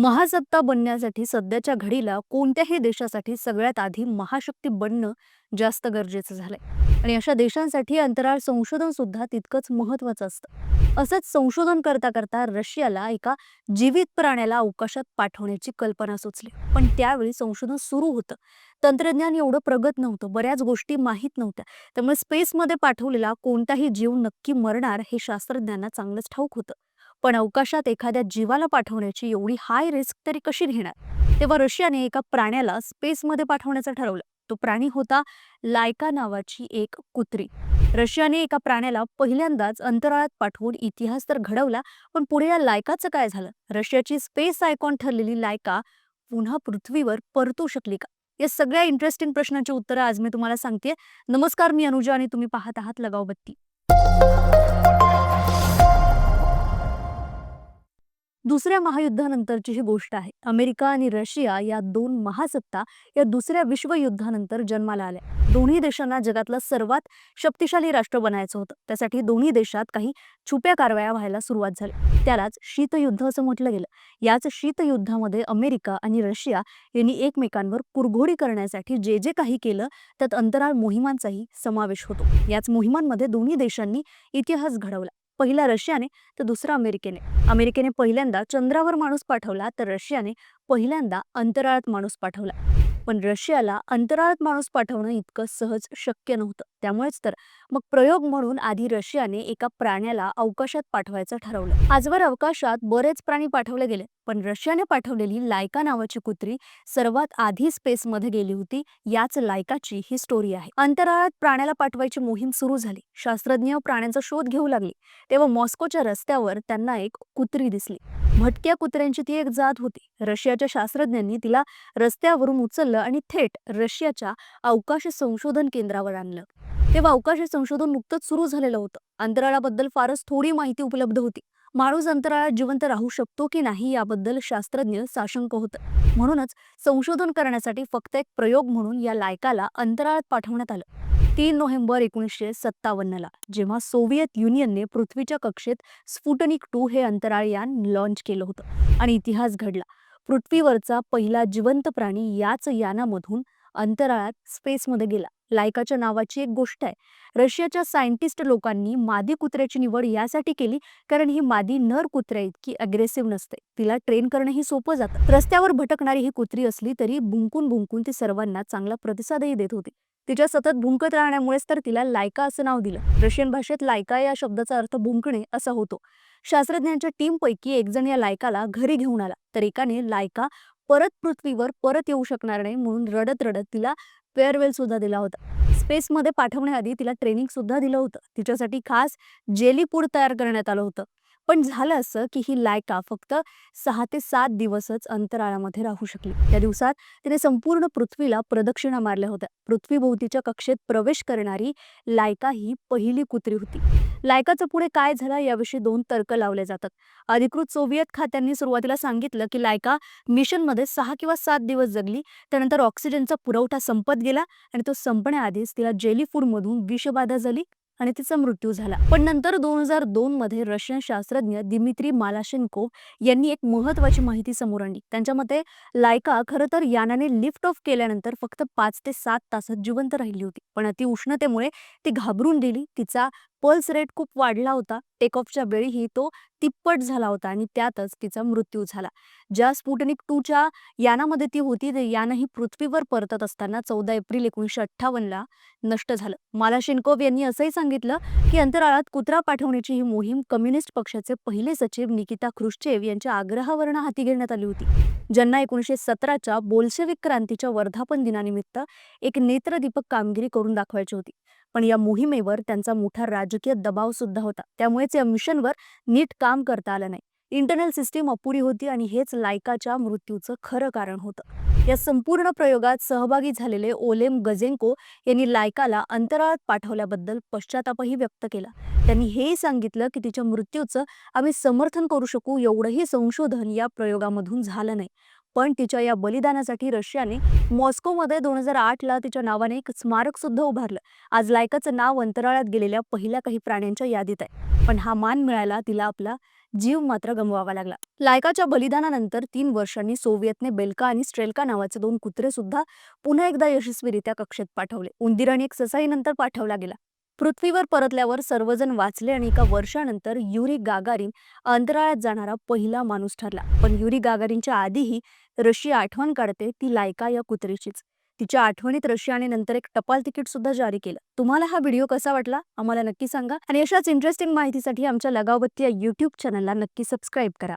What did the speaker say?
महासत्ता बनण्यासाठी सध्याच्या घडीला कोणत्याही देशासाठी सगळ्यात आधी महाशक्ती बनणं जास्त गरजेचं झालंय. आणि अशा देशांसाठी अंतराळ संशोधन सुद्धा तितकंच महत्वाचं असतं. असंच संशोधन करता करता रशियाला एका जीवित प्राण्याला अवकाशात पाठवण्याची कल्पना सुचली. पण त्यावेळी संशोधन सुरू होतं. तंत्रज्ञान एवढं प्रगत नव्हतं. बऱ्याच गोष्टी माहीत नव्हत्या. त्यामुळे स्पेसमध्ये पाठवलेला कोणताही जीव नक्की मरणार हे शास्त्रज्ञांना चांगलंच ठाऊक होतं. पण अवकाशात एखाद्या जीवाला पाठवण्याची एवढी हाय रिस्क तरी कशी घेणार? तेव्हा रशियाने एका प्राण्याला स्पेसमध्ये पाठवण्याचं ठरवलं. तो प्राणी होता लायका नावाची एक कुत्री. रशियाने एका प्राण्याला पहिल्यांदाच अंतराळात पाठवून इतिहास तर घडवला पण पुढे या लायकाचं काय झालं? रशियाची स्पेस आयकॉन ठरलेली लायका पुन्हा पृथ्वीवर परतू शकली का? या सगळ्या इंटरेस्टिंग प्रश्नांची उत्तरं आज मी तुम्हाला सांगते नमस्कार मी अनुजा आणि तुम्ही पाहत आहात लगाव बत्ती. दुसऱ्या महायुद्धानंतरची ही गोष्ट आहे. अमेरिका आणि रशिया या दोन महासत्ता या दुसऱ्या विश्वयुद्धानंतर जन्माला आल्या. दोन्ही देशांना जगातलं सर्वात शक्तिशाली राष्ट्र बनायचं होतं. त्यासाठी दोन्ही देशात काही छुप्या कारवाया व्हायला सुरुवात झाली. त्यालाच शीतयुद्ध असं म्हटलं गेलं. याच शीतयुद्धामध्ये अमेरिका आणि रशिया यांनी एकमेकांवर कुरघोडी करण्यासाठी जे जे काही केलं त्यात अंतराळ मोहिमांचाही समावेश होतो. याच मोहिमांमध्ये दोन्ही देशांनी इतिहास घडवला. पहिला रशियाने तर दुसरा अमेरिकेने. अमेरिकेने पहिल्यांदा चंद्रावर माणूस पाठवला तर रशियाने पहिल्यांदा अंतराळात माणूस पाठवला. पण रशियाला अंतराळात माणूस पाठवणं इतकं सहज शक्य नव्हतं. त्यामुळेच तर मग प्रयोग म्हणून आधी रशियाने एका प्राण्याला अवकाशात पाठवायचं ठरवलं. आजवर अवकाशात बरेच प्राणी पाठवले गेले पण रशियाने पाठवलेली लायका नावाची कुत्री सर्वात आधी स्पेसमध्ये गेली होती याच लायकाची ही स्टोरी आहे. अंतराळात प्राण्याला पाठवायची मोहीम सुरू झाली. शास्त्रज्ञ प्राण्यांचा शोध घेऊ लागले तेव्हा मॉस्कोच्या रस्त्यावर त्यांना एक कुत्री दिसली. भटक्या कुत्र्यांची ती एक जात होती. रशियाच्या शास्त्रज्ञांनी तिला रस्त्यावरून उचललं आणि थेट रशियाच्या अवकाश संशोधन केंद्रावर आणलं. तेव्हा अवकाश संशोधन नुकतंच सुरू झालेलं होतं. अंतराळाबद्दल फारच थोडी माहिती उपलब्ध होती. माणूस अंतराळात जिवंत राहू शकतो की नाही याबद्दल शास्त्रज्ञ साशंक होतं. म्हणूनच संशोधन करण्यासाठी फक्त एक प्रयोग म्हणून या लायकाला अंतराळात पाठवण्यात आलं. तीन नोव्हेंबर एकोणीसशे सत्तावन्नला जेव्हा सोव्हिएत युनियनने पृथ्वीच्या कक्षेत स्फुटनिक टू हे अंतराळ यान लॉन्च केलं होतं आणि इतिहास घडला. पृथ्वीवरचा पहिला जिवंत प्राणी याच यानामधून अंतराळात स्पेसमध्ये गेला. लायकाच्या नावाची एक गोष्ट आहे रशियाच्या सायंटिस्ट लोकांनी मादी कुत्र्याची निवड यासाठी केली कारण ही मादी नर कुत्र्या इतकी अग्रेसिव्ह नसते. तिला ट्रेन करणंही सोपं जातं. रस्त्यावर भटकणारी ही कुत्री असली तरी भुंकून भुंकून ती सर्वांना चांगला प्रतिसादही देत होती. तिच्या सतत भुंकत राहण्यामुळेच तर तिला लायका असं नाव दिलं. रशियन भाषेत लायका या शब्दाचा अर्थ भुंकणे असा होतो. शास्त्रज्ञांच्या टीमपैकी एक जण या लायकाला घरी घेऊन आला तर एकाने लायका परत पृथ्वीवर परत येऊ शकणार नाही म्हणून रडत रडत तिला फेअरवेल सुद्धा दिला होता. स्पेसमध्ये पाठवण्याआधी तिला ट्रेनिंग सुद्धा दिलं होतं. तिच्यासाठी खास जेली पूड तयार करण्यात आलं होतं. पण झालं असं की ही लायका फक्त सहा ते सात दिवसच अंतराळामध्ये राहू शकली. त्या दिवसात तिने संपूर्ण पृथ्वीला प्रदक्षिणा मारल्या होत्या. पृथ्वीभोवतीच्या कक्षेत प्रवेश करणारी लायका ही पहिली कुत्री होती. लायकाचं पुढे काय झालं याविषयी दोन तर्क लावले जातात. अधिकृत सोव्हिएत खात्यांनी सुरुवातीला सांगितलं की लायका मिशनमध्ये सहा किंवा सात दिवस जगली त्यानंतर ऑक्सिजनचा पुरवठा संपत गेला आणि तो संपण्याआधीच तिला जेली फूडमधून विषबाधा झाली. आणि तिचा मृत्यू झाला. पण नंतर दोन हजार दोन मध्ये रशियन शास्त्रज्ञ दिमित्री मालाशेन्को यांनी एक महत्वाची माहिती समोर आणली. त्यांच्या मते लायका खरं तर यानाने लिफ्ट ऑफ केल्यानंतर फक्त पाच ते सात तासात जिवंत राहिली होती. पण अति उष्णतेमुळे ती घाबरून गेली. तिचा पल्स रेट खूप वाढला होता. टेक ऑफच्या वेळीही तो तिप्पट झाला होता आणि त्यातच तिचा मृत्यू झाला. ज्या स्पुटनिक टूच्या यानामध्ये ती होती ते यानही पृथ्वीवर परतत असताना चौदा एप्रिल एकोणीसशे अठ्ठावन्नला नष्ट झालं. माला शिनकोव यांनी असंही सांगितलं की अंतराळात कुत्रा पाठवण्याची ही मोहीम कम्युनिस्ट पक्षाचे पहिले सचिव निकिता ख्रुश्चेव यांच्या आग्रहावरनं हाती घेण्यात आली होती. ज्यांना एकोणीसशे सतराच्या बोल्शेविक क्रांतीच्या वर्धापन दिनानिमित्त एक नेत्रदीपक कामगिरी करून दाखवायची होती. पण या मोहिमेवर त्यांचा मोठा राजकीय दबाव सुद्धा होता. त्यामुळेच या मिशनवर नीट काम करता आलं नाही. इंटरनल सिस्टीम अपुरी होती आणि हेच लायकाच्या मृत्यूचं खरं कारण होतं. या संपूर्ण प्रयोगात सहभागी झालेले ओलेम गजेंको यांनी लायकाला अंतराळात पाठवल्याबद्दल पश्चातापही व्यक्त केला. त्यांनी हेही सांगितलं की तिच्या मृत्यूचं आम्ही समर्थन करू शकू एवढंही संशोधन या प्रयोगामधून झालं नाही. पण तिच्या या बलिदानासाठी रशियाने मॉस्कोमध्ये दोन हजार आठला तिच्या नावाने एक स्मारक सुद्धा उभारलं. आज लायकाचं नाव अंतराळात गेलेल्या पहिल्या काही प्राण्यांच्या यादीत आहे. पण हा मान मिळायला तिला आपला जीव मात्र गमवावा लागला. लायकाच्या बलिदानानंतर तीन वर्षांनी सोव्हिएतने बेल्का आणि स्ट्रेल्का नावाचे दोन कुत्रे सुद्धा पुन्हा एकदा यशस्वीरित्या कक्षेत पाठवले. उंदीर आणि एक ससाई नंतर पाठवला गेला. पृथ्वीवर परतल्यावर सर्वजण वाचले आणि एका वर्षानंतर युरी गागारिन अंतराळात जाणारा पहिला माणूस ठरला. पण युरी गागारिनच्या आधीही रशी आठवण काढते ती लायका या कुत्रीचीच. तिच्या आठवणीत रशियाने नंतर एक टपाल तिकीट सुद्धा जारी केलं. तुम्हाला हा व्हिडिओ कसा वाटला? आम्हाला नक्की सांगा. आणि अशाच इंटरेस्टिंग माहितीसाठी आमच्या लगावबत्ती या युट्यूब चॅनलला नक्की सबस्क्राईब करा.